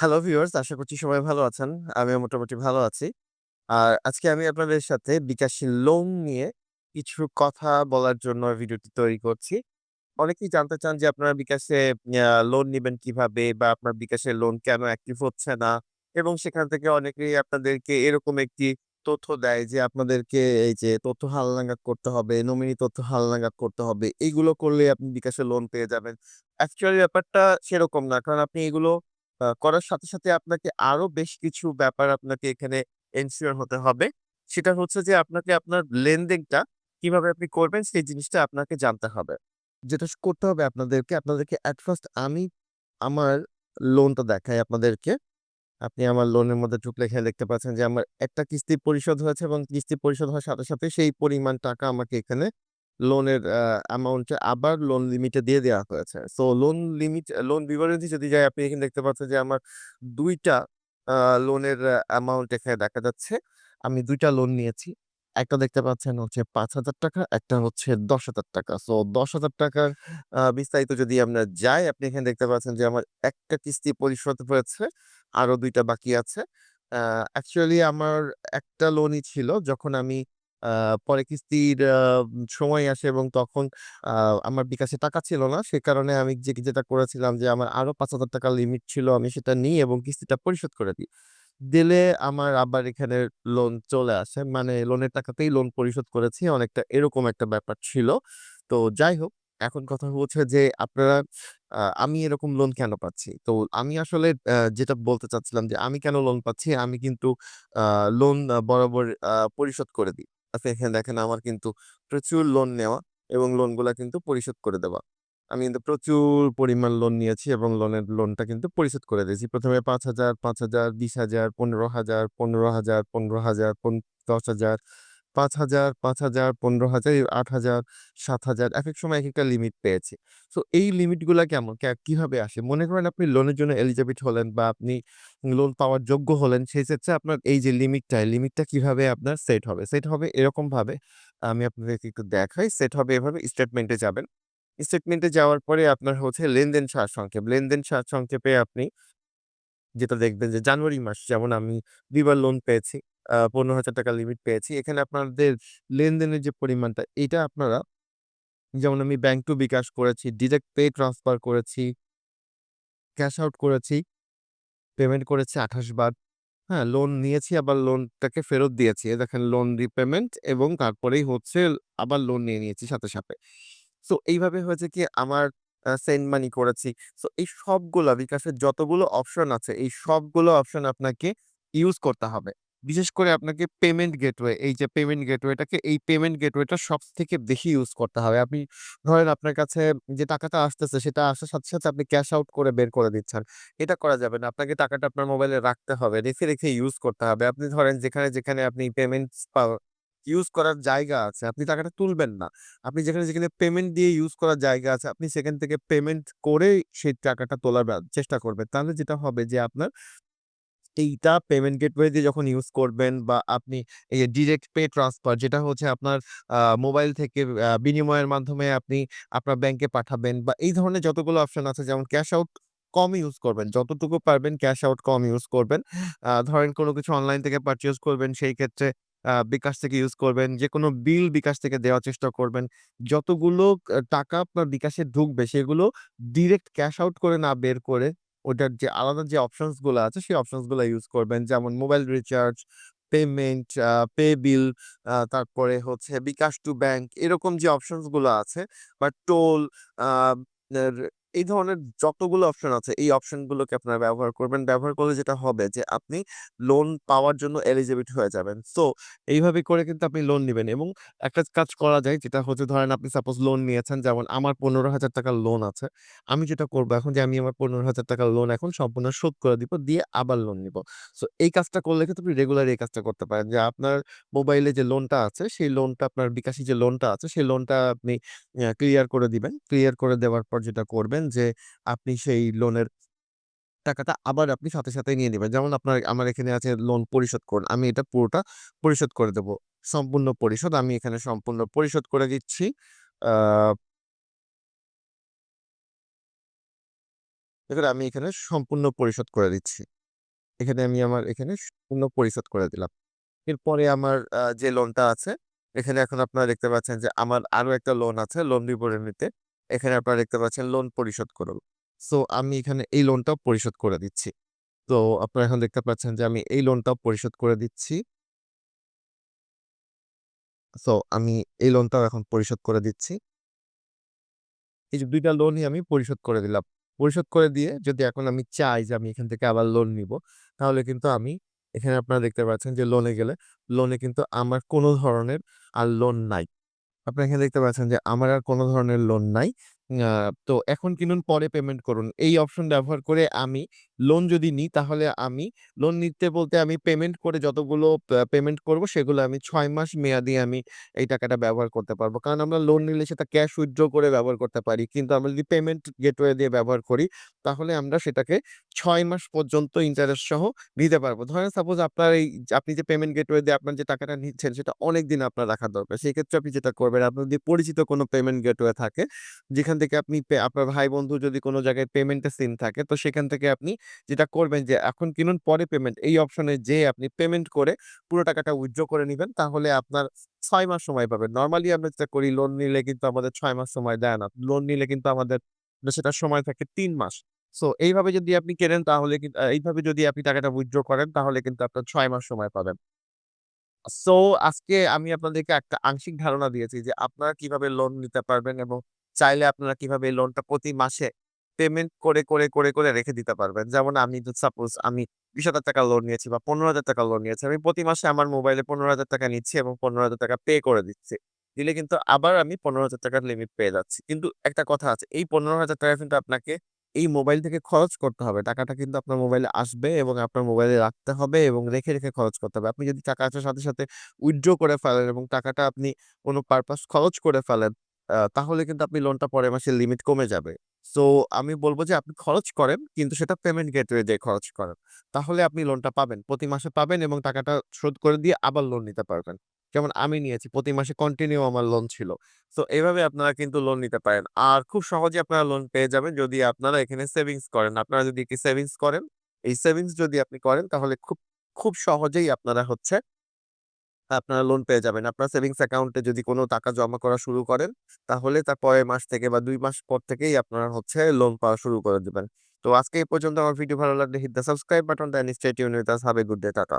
Hello viewers আশা করছি সবাই ভালো আছেন। আমিও মোটামুটি ভালো আছি। আর আজকে আমি আপনাদের সাথে বিকাশী লোন নিয়ে কিছু কথা বলার জন্য ভিডিওটি তৈরি করছি। অনেকেই জানতে চান যে আপনারা বিকাশে লোন নেবেন কীভাবে? বা আপনার বিকাশের লোন কেন অ্যাক্টিভ হচ্ছে না? এবং সেখান থেকে অনেকেই আপনাদেরকে এরকম একটি তথ্য দেয় যে আপনাদেরকে এই যে তথ্য হালনাগাদ করতে হবে, নমিনি তথ্য হালনাগাদ করতে হবে। এইগুলো করলে আপনি বিকাশে লোন পেয়ে যাবেন। অ্যাকচুয়ালি ব্যাপারটা সেরকম না। কারণ আপনি এগুলো করার সাথে, সাথে আপনাকে আরও বেশ কিছু ব্যাপার আপনাকে এখানে এনশিওর হতে হবে। সেটা হচ্ছে যে আপনাকে আপনার লেনদেনটা কীভাবে আপনি করবেন সেই জিনিসটা আপনাকে জানতে হবে। যেটা করতে হবে আপনাদেরকে, আপনাদেরকে এট ফার্স্ট আমি আমার লোনটা দেখাই আপনাদেরকে। আপনি আমার লোনের মধ্যে ঢুকলে এখানে দেখতে পাচ্ছেন যে আমার একটা কিস্তি পরিশোধ হয়েছে এবং কিস্তি পরিশোধ হওয়ার সাথে, সাথে সেই পরিমাণ টাকা আমাকে এখানে লোনের অ্যামাউন্টে আবার লোন লিমিটে দিয়ে দেওয়া হয়েছে। সো লোন লিমিট লোন বিবরণী যদি যাই আপনি এখানে দেখতে পাচ্ছেন যে আমার ২ টা আ লোনের অ্যামাউন্ট এখানে দেখা যাচ্ছে। আমি ২ টা লোন নিয়েছি। একটা দেখতে পাচ্ছেন হচ্ছে ৳৫,০০০ একটা হচ্ছে ৳১০,০০০ সো ৳১০,০০০ আ বিস্তারিত যদি আমরা যাই আপনি এখানে দেখতে পাচ্ছেন যে আমার একটা কিস্তি পরিশোধ হয়েছে। আরও ২ টা বাকি আছে। অ্যাকচুয়ালি আমার একটা লোনই ছিল যখন আমি পরে কিস্তির সময় আসে এবং তখন আমার বিকাশে টাকা ছিল না। সে কারণে আমি যে যেটা করেছিলাম যে আমার আরও ৳৫,০০০ লিমিট ছিল আমি সেটা নিই এবং কিস্তিটা পরিশোধ করে দিই। দিলে আমার আবার এখানে লোন চলে আসে। মানে লোনের টাকাতেই লোন পরিশোধ করেছি। অনেকটা এরকম একটা ব্যাপার ছিল। তো যাই হোক, এখন কথা হচ্ছে যে আপনারা আমি এরকম লোন কেন পাচ্ছি? তো আমি আসলে যেটা বলতে চাচ্ছিলাম যে আমি কেন লোন পাচ্ছি? আমি কিন্তু লোন বরাবর পরিশোধ করে দিই। আচ্ছা এখানে দেখেন আমার কিন্তু প্রচুর লোন নেওয়া এবং লোনগুলা কিন্তু পরিশোধ করে দেওয়া। আমি কিন্তু প্রচুর পরিমাণ লোন নিয়েছি এবং লোনের লোনটা কিন্তু পরিশোধ করে দিয়েছি। ১ম এ ৫,০০০, ৫,০০০, ২০,০০০, ১৫,০০০, ১৫,০০০, ১৫,০০০, পন ১০,০০০, ৫,০০০, ৫,০০০, ১৫,০০০, ৮,০০০, ৭,০০০ একেক সময় একেকটা লিমিট পেয়েছি। সো এই লিমিটগুলা কেমন? কীভাবে আসে? মনে করেন আপনি লোনের জন্য এলিজিবল হলেন বা আপনি লোন পাওয়ার যোগ্য হলেন, সেই ক্ষেত্রে আপনার এই যে লিমিটটা, লিমিটটা কীভাবে আপনার সেট হবে? সেট হবে এরকমভাবে, আমি আপনাদেরকে একটু দেখাই। সেট হবে এভাবে স্টেটমেন্টে যাবেন। স্টেটমেন্টে যাওয়ার পরে আপনার হচ্ছে লেনদেন সারসংক্ষেপ। লেনদেন সারসংক্ষেপে আপনি যেটা দেখবেন যে জানুয়ারি মাস যেমন আমি ২ বার লোন পেয়েছি। আ ৳১৫,০০০ লিমিট পেয়েছি। এখানে আপনাদের লেনদেনের যে পরিমাণটা, এটা আপনারা যেমন আমি ব্যাংক টু বিকাশ করেছি, ডিরেক্ট পে ট্রান্সফার করেছি, ক্যাশ আউট করেছি, পেমেন্ট করেছি ২৮ বার। হ্যাঁ? লোন নিয়েছি আবার লোনটাকে ফেরত দিয়েছি। দেখেন লোন রিপেমেন্ট এবং তারপরেই হচ্ছে আবার লোন নিয়ে নিয়েছি সাথে, সাথে। সো এইভাবে হয়েছে কি আমার সেন্ড মানি করেছি। সো এই সবগুলো বিকাশের যতগুলো অপশন আছে, এই সবগুলো অপশন আপনাকে ইউজ করতে হবে। বিশেষ করে আপনাকে পেমেন্ট গেটওয়ে, এই যে পেমেন্ট গেটওয়েটাকে এই পেমেন্ট গেটওয়েটা সবথেকে বেশি ইউজ করতে হবে। আপনি ধরেন আপনার কাছে যে টাকাটা আসতেছে সেটা আসার সাথে, সাথে আপনি ক্যাশ আউট করে বের করে দিচ্ছেন। এটা করা যাবে না। আপনাকে টাকাটা আপনার মোবাইলে রাখতে হবে। রেখে, রেখে ইউজ করতে হবে। আপনি ধরেন যেখানে, যেখানে আপনি পেমেন্ট ইউজ করার জায়গা আছে, আপনি টাকাটা তুলবেন না। আপনি যেখানে, যেখানে পেমেন্ট দিয়ে ইউজ করার জায়গা আছে, আপনি সেখান থেকে পেমেন্ট করে সেই টাকাটা তোলার চেষ্টা করবেন। তাহলে যেটা হবে যে আপনার এইটা পেমেন্ট গেটওয়ে দিয়ে যখন ইউজ করবেন বা আপনি এই যে ডিরেক্ট পে ট্রান্সফার যেটা হচ্ছে আপনার মোবাইল থেকে বিনিময়ের মাধ্যমে আপনি আপনার ব্যাংকে পাঠাবেন বা এই ধরনের যতগুলো অপশন আছে যেমন ক্যাশ আউট কম ইউজ করবেন। যতটুকু পারবেন ক্যাশ আউট কম ইউজ করবেন। ধরেন কোনো কিছু অনলাইন থেকে পারচেজ করবেন, সেই ক্ষেত্রে বিকাশ থেকে ইউজ করবেন। যেকোনো বিল বিকাশ থেকে দেওয়ার চেষ্টা করবেন। যতগুলো টাকা আপনার বিকাশে ঢুকবে, সেগুলো ডিরেক্ট ক্যাশ আউট করে না বের করে ওটার যে আলাদা যে অপশনসগুলো আছে সেই অপশনসগুলো ইউজ করবেন। যেমন mobile recharge, payment, pay bill, তারপরে হচ্ছে বিকাশ টু ব্যাংক এরকম যে অপশনসগুলো আছে বা টোল এই ধরনের যতগুলো অপশন আছে এই অপশন গুলোকে আপনারা ব্যবহার করবেন। ব্যবহার করলে যেটা হবে যে আপনি লোন পাওয়ার জন্য এলিজিবল হয়ে যাবেন। সো এইভাবে করে কিন্তু আপনি লোন নিবেন এবং একটা কাজ করা যায় যেটা হচ্ছে ধরেন আপনি সাপোজ লোন নিয়েছেন যেমন আমার ৳১৫,০০০ লোন আছে। আমি যেটা করব এখন যে আমি আমার ৳১৫,০০০ লোন এখন সম্পূর্ণ শোধ করে দিব, দিয়ে আবার লোন নিব। সো এই কাজটা করলে কিন্তু আপনি রেগুলার এই কাজটা করতে পারেন যে আপনার মোবাইলে যে লোনটা আছে সেই লোনটা আপনার বিকাশী যে লোনটা আছে সেই লোনটা আপনি ক্লিয়ার করে দিবেন। ক্লিয়ার করে দেওয়ার পর যেটা করবেন যে আপনি সেই লোনের টাকাটা আবার আপনি সাথে, সাথে নিয়ে নিবেন। যেমন আপনার আমার এখানে আছে লোন পরিশোধ করুন। আমি এটা পুরোটা পরিশোধ করে দেব। সম্পূর্ণ পরিশোধ আমি এখানে সম্পূর্ণ পরিশোধ করে দিচ্ছি। দেখুন আমি এখানে সম্পূর্ণ পরিশোধ করে দিচ্ছি। এখানে আমি আমার এখানে সম্পূর্ণ পরিশোধ করে দিলাম। এরপরে আমার যে লোনটা আছে, এখানে এখন আপনারা দেখতে পাচ্ছেন যে আমার আরও একটা লোন আছে লোন বিবরণীতে। এখানে আপনারা দেখতে পাচ্ছেন লোন পরিশোধ করুন। সো আমি এখানে এই লোনটাও পরিশোধ করে দিচ্ছি। তো আপনারা এখন দেখতে পাচ্ছেন যে আমি এই লোনটাও পরিশোধ করে দিচ্ছি। সো আমি এই লোনটাও এখন পরিশোধ করে দিচ্ছি। এই যে ২ টা লোনই আমি পরিশোধ করে দিলাম। পরিশোধ করে দিয়ে যদি এখন আমি চাই যে আমি এখান থেকে আবার লোন নিব তাহলে কিন্তু আমি এখানে আপনারা দেখতে পাচ্ছেন যে লোনে গেলে, লোনে কিন্তু আমার কোনো ধরনের আর লোন নাই। আপনারা এখানে দেখতে পাচ্ছেন যে, আমার আর কোনো ধরনের লোন নাই। তো এখন কিনুন, পরে পেমেন্ট করুন। এই অপশন ব্যবহার করে আমি লোন যদি নিই তাহলে আমি লোন নিতে বলতে আমি পেমেন্ট করে যতগুলো পেমেন্ট করব সেগুলো আমি ছয় মাস মেয়াদি আমি এই টাকাটা ব্যবহার করতে পারব। কারণ আমরা লোন নিলে সেটা ক্যাশ উইথড্র করে ব্যবহার করতে পারি। কিন্তু আমরা যদি পেমেন্ট গেটওয়ে দিয়ে ব্যবহার করি তাহলে আমরা সেটাকে ছয় মাস পর্যন্ত ইন্টারেস্ট সহ নিতে পারব। ধরেন সাপোজ আপনার এই আপনি যে পেমেন্ট গেটওয়ে দিয়ে আপনার যে টাকাটা নিচ্ছেন সেটা অনেক দিন আপনার রাখা দরকার। সেক্ষেত্রে আপনি যেটা করবেন আপনার যদি পরিচিত কোনো পেমেন্ট গেটওয়ে থাকে, যেখান থেকে আপনি আপনার ভাই-বন্ধু যদি কোনো জায়গায় পেমেন্টের সিন থাকে তো সেখান থেকে আপনি যেটা করবেন যে, এখন কিনুন, পরে পেমেন্ট এই অপশনে যেয়ে আপনি পেমেন্ট করে পুরো টাকাটা উইথড্র করে নেবেন, তাহলে আপনার ছয় মাস সময় পাবেন। নরমালি আমরা যেটা করি লোন নিলে কিন্তু আমাদের ছয় মাস সময় দেয় না। লোন নিলে কিন্তু আমাদের সেটা সময় থাকে তিন মাস। সো এইভাবে যদি আপনি কেনেন, তাহলে কিন আ এইভাবে যদি আপনি টাকাটা উইথড্র করেন, তাহলে কিন্তু আপনার ছয় মাস সময় পাবেন। সো আজকে আমি আপনাদেরকে একটা আংশিক ধারণা দিয়েছি যে, আপনারা কীভাবে লোন নিতে পারবেন এবং চাইলে আপনারা কীভাবে লোনটা প্রতি মাসে পেমেন্ট করে, করে, করে, করে রেখে দিতে পারবেন। যেমন আমি সাপোজ আমি ৳২০,০০০ লোন নিয়েছি বা ৳১৫,০০০ লোন নিয়েছি। আমি প্রতি মাসে আমার মোবাইলে ৳১৫,০০০ নিচ্ছি এবং ৳১৫,০০০ পে করে দিচ্ছি। দিলে কিন্তু আবার আমি ৳১৫,০০০ র লিমিট পেয়ে যাচ্ছি। কিন্তু একটা কথা আছে এই ৳১৫,০০০ কিন্তু আপনাকে এই মোবাইল থেকে খরচ করতে হবে। টাকাটা কিন্তু আপনার মোবাইলে আসবে এবং আপনার মোবাইলে রাখতে হবে এবং রেখে, রেখে খরচ করতে হবে। আপনি যদি টাকা আসার সাথে, সাথে উইথড্র করে ফেলেন এবং টাকাটা আপনি কোনো পারপাস খরচ করে ফেলেন, তাহলে কিন্তু আপনি লোনটা পরের মাসে লিমিট কমে যাবে। সো আমি বলব যে আপনি খরচ করেন কিন্তু সেটা পেমেন্ট গেটওয়ে দিয়ে খরচ করেন। তাহলে আপনি লোনটা পাবেন। প্রতি মাসে পাবেন এবং টাকাটা শোধ করে দিয়ে আবার লোন নিতে পারবেন। যেমন আমি নিয়েছি প্রতি মাসে কন্টিনিউ আমার লোন ছিল। সো এভাবে আপনারা কিন্তু লোন নিতে পারেন। আর খুব সহজে আপনারা লোন পেয়ে যাবেন যদি আপনারা এখানে সেভিংস করেন। আপনারা যদি একটি সেভিংস করেন, এই সেভিংস যদি আপনি করেন তাহলে খুব, খুব সহজেই আপনারা হচ্ছে আপনারা লোন পেয়ে যাবেন। আপনার সেভিংস অ্যাকাউন্টে যদি কোনো টাকা জমা করা শুরু করেন, তাহলে তার পরের মাস থেকে বা দুই মাস পর থেকেই আপনারা হচ্ছে লোন পাওয়া শুরু করে দেবেন তো আজকে এই পর্যন্ত আমার ভিডিও ভালো লাগলে hit the subscribe button then stay tune with a good day. Tata.